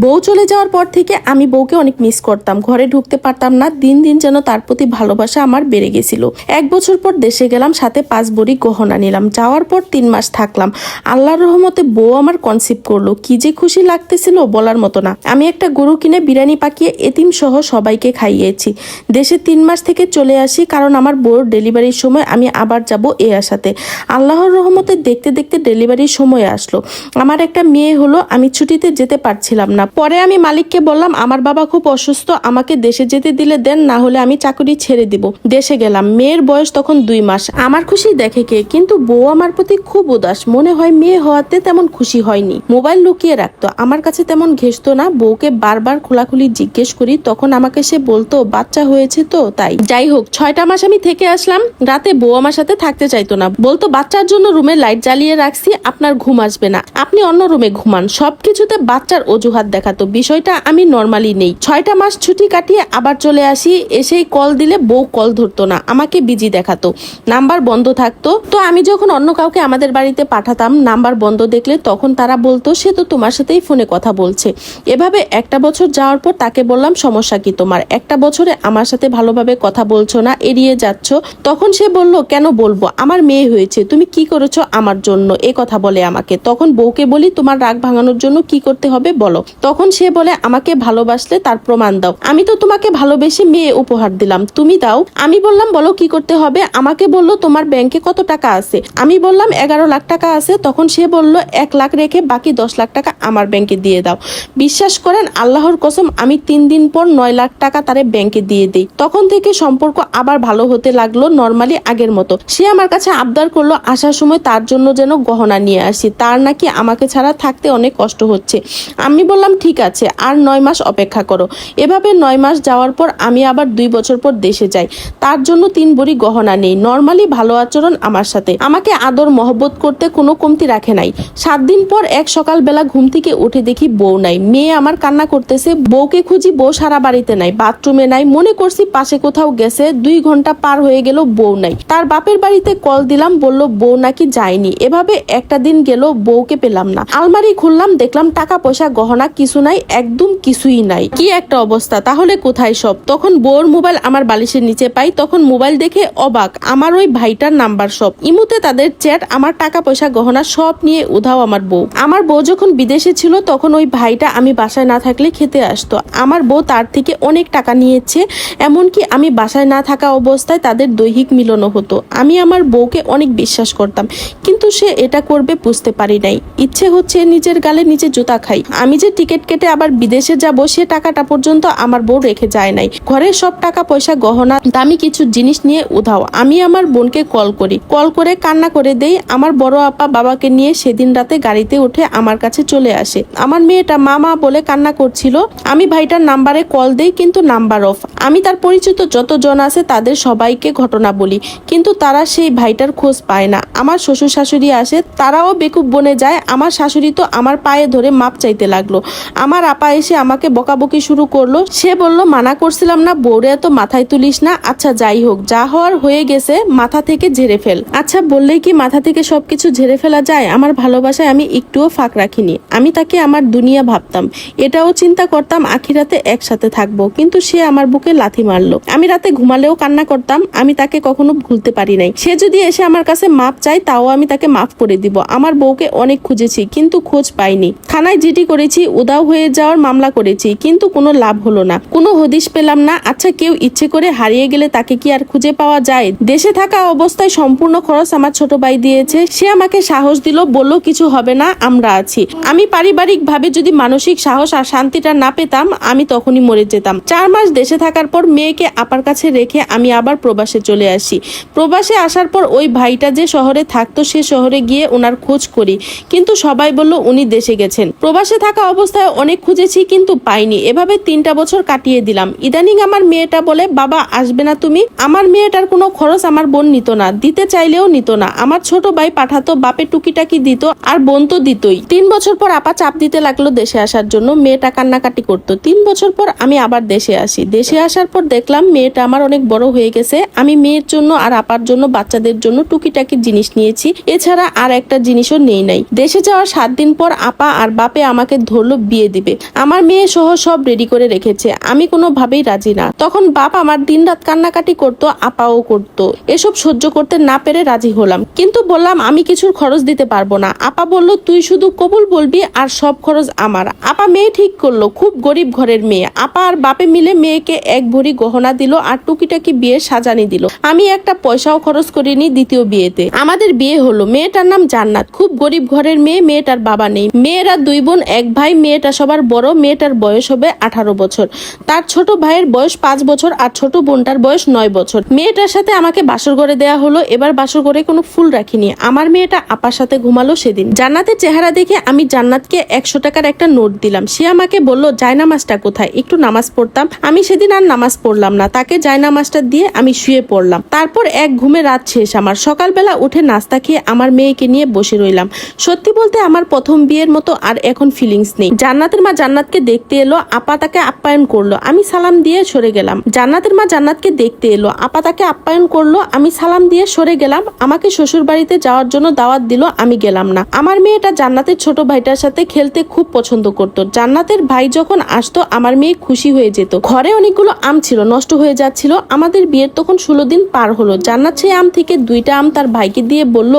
বউ চলে যাওয়ার পর থেকে আমি বউকে অনেক মিস করতাম। ঘরে ঢুকতে পারতাম না। দিন দিন যেন তার প্রতি ভালোবাসা আমার বেড়ে গেছিল। এক বছর পর দেশে গেলাম, সাথে পাঁচ বড়ি গহনা নিলাম। যাওয়ার পর তিন মাস থাকলাম। আল্লাহর রহমতে বউ আমার কনসিভ করল। কি যে খুশি লাগতেছিল বলার মতো না। আমি একটা গরু কিনে বিরিয়ানি পাকিয়ে এতিম সহ সবাইকে খাইয়েছি। দেশে তিন মাস থেকে চলে আসি কারণ আমার বউর ডেলিভারির সময় আমি আবার যাব এ আশাতে। আল্লাহর রহমতে দেখতে দেখতে ডেলিভারির সময় আসলো। আমার একটা মেয়ে হলো, আমি ছুটিতে যেতে পারছিলাম না। পরে আমি মালিককে বললাম, আমার বাবা খুব অসুস্থ, আমাকে দেশে যেতে দিলে দেন, না হলে আমি চাকরি ছেড়ে দিব। দেশে গেলাম। মেয়ের বয়স তখন দুই মাস। আমার খুশি দেখে কে, কিন্তু বউ আমার প্রতি খুব উদাস। মনে হয় মেয়ে হওয়াতে তেমন খুশি হয়নি। মোবাইল লুকিয়ে রাখতো। আমার কাছে তেমন ঘেসতো না। বউকে বারবার খোলাখুলি জিজ্ঞেস করি, তখন আমাকে সে বলতো, বাচ্চা হয়েছে তো, তাই। যাই হোক, ছয়টা মাস আমি থেকে আসলাম। রাতে বউ আমার সাথে থাকতে চাইতো না। বলতো, বাচ্চার জন্য রুমে লাইট জ্বালিয়ে রাখছি, আপনার ঘুম আসবে না। আপনি অন্য রুমে ঘুমান। সবকিছুতে বাচ্চার অজুহাত দেখাতো। বিষয়টা আমি নর্মালি নেই। ছয়টা মাস ছুটি কাটিয়ে আবার চলে আসি, এসেই কল দিলে বউ কল ধরতো না, আমাকে বিজি দেখাতো। নাম্বার বন্ধ থাকতো। তো আমি যখন অন্য কাউকে আমাদের বাড়িতে পাঠাতাম নাম্বার বন্ধ দেখলে তখন তারা বলতো, সে তো তোমার সাথেই ফোনে কথা বলছে। এভাবে একটা বছর যাওয়ার পর তাকে বললাম, সমস্যা কি তোমার? একটা বছরে আমার সাথে ভালোভাবে কথা বলছো না, এড়িয়ে যাচ্ছ? তখন সে বলল, কেন বলব? আমার মেয়ে হয়েছে, তুমি কি করেছ আমার জন্য? এ কথা বলে আমাকে। তখন বউকে বলি, তোমার রাগ ভাঙানোর জন্য কি করতে হবে বলো। তখন সে বলে, আমাকে ভালোবাসলে তার প্রমাণ দাও। আমি তো তোমাকে ভালোবেসে মেয়ে উপহার দিলাম। তুমি দাও। আমি বললাম, বলো কি করতে হবে? আমাকে বলল, তোমার ব্যাংকে কত টাকা আছে? আমি বললাম, এগারো লাখ টাকা আছে। তখন সে বলল, এক লাখ রেখে বাকি দশ লাখ টাকা আমার ব্যাংকে দিয়ে দাও। বিশ্বাস করেন, আল্লাহর কসম, আমি তিন দিন পর নয় লাখ টাকা তারে ব্যাংকে দিয়ে দিই। তখন থেকে সম্পর্ক আবার ভালো হতে লাগল নর্মালি আগের মতো। সে আমার কাছে আবদার করল, আসার সময় তার জন্য যেন গহনা নিয়ে আসি। তার নাকি আমাকে ছাড়া থাকতে অনেক কষ্ট হচ্ছে। আমি বললাম ঠিক আছে, আর নয় মাস অপেক্ষা করো। এভাবে নয় মাস যাওয়ার পর আমি আবার দুই বছর পর দেশে যাই। তার জন্য তিন বড়ি গহনা নেই। নর্মালি ভালো আচরণ আমার সাথে। আমাকে আদর মহব্বত করতে কোনো কমতি রাখে নাই। সাত দিন পর এক সকালবেলা ঘুম থেকে উঠে দেখি বউ নাই। মেয়ে আমার কান্না করতেছে, বউকে খুঁজি বউ সারা বাড়িতে নাই, বাথরুমে নাই। মনে করছি পাশে কোথাও গেছে, দুই ঘণ্টা পার হয়ে গেল বউ নাই। তার বাপের বাড়িতে কল দিলাম, বলল বউ নাকি যায়নি। এভাবে একটা দিন গেল, বউকে পেলাম না। আলমারি খুললাম, দেখলাম টাকা পয়সা গহনা কিছু নাই, একদম কিছুই নাই। কি একটা অবস্থা? তাহলে কোথায় সব? তখন বউর মোবাইল আমার বালিশের নিচে পাই, তখন মোবাইল দেখে অবাক, আমার ওই ভাইটার নাম্বার সব। ইমুতে তাদের চ্যাট, আমার টাকা পয়সা গহনা সব নিয়ে উধাও আমার বউ। আমার বউ যখন বিদেশে ছিল, তখন ওই ভাইটা আমি বাসায় না থাকলে খেতে আসতো। আমার বউ তার থেকে অনেক টাকা নিয়েছে, এমনকি আমি বাসায় না থাকা অবস্থায় তাদের দৈহিক মিলনও হতো। আমি আমার বউকে অনেক বিশ্বাস করতাম, কিন্তু সে এটা করবে বুঝতে পারি নাই। ইচ্ছে হচ্ছে নিজের গালে নিজে জুতা খাই। আমি যে টিকিট কেটে আবার বিদেশে যাব, সে টাকাটা পর্যন্ত আমার বউ রেখে যায় নাই। ঘরের সব টাকা পয়সা, গহনা, দামি কিছু জিনিস নিয়ে উধাও। আমি আমার বোনকে কল করি। কল করে কান্না করে দেই। আমার বড় আপা বাবাকে নিয়ে সেদিন রাতে গাড়িতে উঠে আমার কাছে চলে আসে। আমার মেয়েটা মামা বলে কান্না করছিল। আমি ভাইটার নাম্বারে কল দেই, কিন্তু নাম্বার অফ। আমি তার পরিচিত যতজন আছে তাদের সবাইকে ঘটনা বলি। কিন্তু তারা সেই ভাইটার খোঁজ পায় না। আমার শ্বশুর শাশুড়ি আসে, তারাও বেকুব বনে যায়। আমার শাশুড়ি তো আমার পায়ে ধরে মাপ চাইতে লাগল। আমার আপা এসে আমাকে বকাবকি শুরু করল। সে বলল, মানা করছিলাম না, বউরে এত মাথায় তুলিস না। আচ্ছা যাই হোক, যা হওয়ার হয়ে গেছে, মাথা থেকে ঝেড়ে ফেল। আচ্ছা বললেই কি মাথা থেকে সবকিছু ঝেড়ে ফেলা যায়? আমার ভালোবাসায় আমি একটুও ফাঁক রাখিনি। আমি তাকে আমার দুনিয়া ভাবতাম। এটাও চিন্তা করতাম আখিরাতে একসাথে থাকব। কিন্তু সে আমার বুকে লাথি মারলো। আমি রাতে ঘুমালেও কান্না করতাম। আমি তাকে কখনো ভুলতে পারি নাই। সে যদি এসে আমার কাছে মাপ চায়, তাও আমি তাকে মাফ করে দিব। আমার বউকে অনেক খুঁজেছি, কিন্তু খোঁজ পাইনি। থানায় জিডি করেছি উদাও হয়ে যাওয়ার মামলা করেছি, কিন্তু কোনো লাভ হলো না। কোনো হদিশ পেলাম না। আচ্ছা কেউ ইচ্ছে করে হারিয়ে গেলে তাকে কি আর খুঁজে পাওয়া যায়? দেশে থাকা অবস্থায় সম্পূর্ণ খরচ আমার ছোট ভাই দিয়েছে। সে আমাকে সাহস দিল, বলল, কিছু হবে না, আমরা আছি। আমি পারিবারিক ভাবে যদি মানসিক সাহস আর শান্তিটা না পেতাম, আমি তখনই মরে যেতাম। চার মাস দেশে থাকার পর মেয়েকে আপার কাছে রেখে আমি আবার প্রবাসে চলে আসি। প্রবাসে আসার পর ওই ভাইটা যে শহরে থাকতো, সে শহরে গিয়ে ওনার খোঁজ করি। কিন্তু সবাই বলল, উনি দেশে গেছেন। প্রবাসে থাকা অবস্থায় অনেক খুঁজেছি কিন্তু পাইনি। এভাবে তিনটা বছর কাটিয়ে দিলাম। ইদানিং আমার মেয়েটা বলে, বাবা, আসবে না তুমি? আমার মেয়েটার কোনো খরচ আমার বোন নিত না, দিতে চাইলেও নিত না। আমার ছোট ভাই পাঠাতো বাপে টুকিটাকি দিত, আর বোন তো দিতই। তিন বছর পর আপা চাপ দিতে লাগল দেশে আসার জন্য, মেয়েটা কান্নাকাটি করতো। তিন বছর পর আমি আবার দেশে আসি। দেশে আসার পর দেখলাম, মেয়েটা আমার অনেক বড় হয়ে গেছে। আমি মেয়ের জন্য আর আপার জন্য বাচ্চাদের জন্য টুকিটাকি জিনিস নিয়েছি। এছাড়া আর একটা জিনিসও নেই নাই। দেশে যাওয়ার সাত দিন পর আপা আর বাপে আমাকে ধরলো বিয়ে দিবে। আমার মেয়ে সহ সব রেডি করে রেখেছে। আমি কোনোভাবেই রাজি না। তখন বাপ আমার দিন রাত কান্নাকাটি করতো, আপাও করতো। এসব সহ্য করতে না পেরে রাজি হলাম। কিন্তু বললাম, আমি কিছুর খরচ দিতে পারব না। আপা বলল, তুই শুধু কবুল বলবি আর সব খরচ আমার। আপা মেয়ে ঠিক করল, খুব গরিব ঘরের মেয়ে। আপা আর বাপে মিলে মেয়েকে এক ভরি গহনা দিল আর টুকিটাকি বিয়ে সাজানি দিল। আমি একটা পয়সাও খরচ করিনি দ্বিতীয় বিয়েতে। আমাদের বিয়ে হলো। মেয়েটার নাম জান্নাত। খুব গরিব ঘরের মেয়ে, মেয়েটার বাবা নেই। মেয়েরা দুই বোন, এক ভাই মেয়েটা সবার বড়, মেয়েটার বয়স হবে আঠারো বছর। তার ছোট ভাইয়ের বয়স পাঁচ বছর আর ছোট বোনটার বয়স নয় বছর। মেয়েটার সাথে আমাকে বাসর করে দেয়া হলো, এবার বাসর করে কোনো ফুল রাখিনি। আমার মেয়েটা আপার সাথে ঘুমালো সেদিন। জান্নাতের চেহারা দেখে আমি জান্নাতকে একশো টাকার একটা নোট দিলাম। সে আমাকে বলল, জায়নামাজটা কোথায়? একটু নামাজ পড়তাম। আমি সেদিন আর নামাজ পড়লাম না। তাকে জায়নামাজটা দিয়ে আমি শুয়ে পড়লাম। তারপর এক ঘুমে রাত শেষ আমার। সকালবেলা উঠে নাস্তা খেয়ে আমার মেয়েকে নিয়ে বসে রইলাম। সত্যি বলতে আমার প্রথম বিয়ের মতো আর এখন ফিলিংস নেই। জান্নাতের মা জান্নাতকে দেখতে এলো, আপা তাকে আপ্যায়ন করল, আমি সালাম দিয়ে সরে গেলাম। জান্নাতের মা জান্নাতকে দেখতে এলো, আপা তাকে আপ্যায়ন করল, আমি সালাম দিয়ে সরে গেলাম, আমাকে শ্বশুর বাড়িতে যাওয়ার জন্য দাওয়াত দিল, আমি গেলাম না। আমার মেয়েটা জান্নাতের ছোট ভাইটার সাথে খেলতে খুব পছন্দ করতো। জান্নাতের ভাই যখন আসতো, আমার মেয়ে খুশি হয়ে যেত। ঘরে অনেকগুলো আম ছিল, নষ্ট হয়ে যাচ্ছিল। আমাদের বিয়ের তখন ষোলো দিন পার হলো। জান্নাত সেই আম থেকে দুইটা আম তার ভাইকে দিয়ে বলল,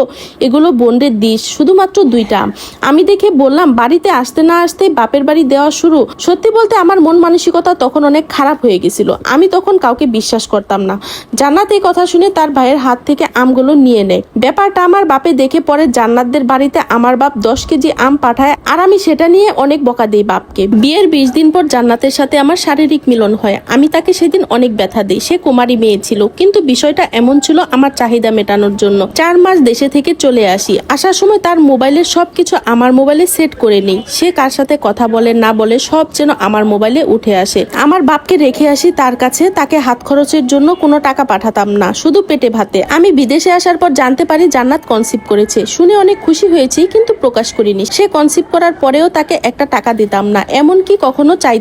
এগুলো বোনদের দিস, শুধুমাত্র দুইটা আম। আমি দেখে বললাম, বাড়িতে আসতে না আসতে বাপের বাড়ি দেওয়া শুরু, সত্যি বলতে আমার মন মানসিকতা তখন অনেক খারাপ হয়ে গেছিল। আমি তখন কাউকে বিশ্বাস করতাম না। জান্নাত এই কথা শুনে তার ভাইয়ের হাত থেকে আমগুলো নিয়ে নেয়। ব্যাপারটা আমার বাপে দেখে পরে জান্নাতদের বাড়িতে আমার বাপ দশ কেজি আম পাঠায় আর আমি সেটা নিয়ে অনেক বকা দিই বাপকে। বিয়ের বিশ দিন পর জান্নাতের সাথে আমার শারীরিক মিলন হয়। আমি তাকে সেদিন অনেক ব্যথা দিই। সে কুমারী মেয়ে ছিল। কিন্তু বিষয়টা এমন ছিল আমার চাহিদা মেটানোর জন্য। চার মাস দেশে থেকে চলে আসি। আসার সময় তার মোবাইলের সবকিছু আমার মোবাইলে সেট করে নেই। সে কার সাথে কথা বলে না বলে সব যেন আমার মোবাইলে উঠে আসে। আমার বাপকে রেখে আসি তার কাছে, তাকে হাত খরচের জন্য কোনো টাকা পাঠাতাম না, শুধু পেটে ভাতে। আমি বিদেশে আসার পর জানতে পারি জান্নাত কনসিভ করেছে। শুনে অনেক খুশি হয়েছি, কিন্তু প্রকাশ করিনি। সে কনসিভ করার পরেও তাকে একটা টাকা দিতাম না, এমনকি কখনো চাই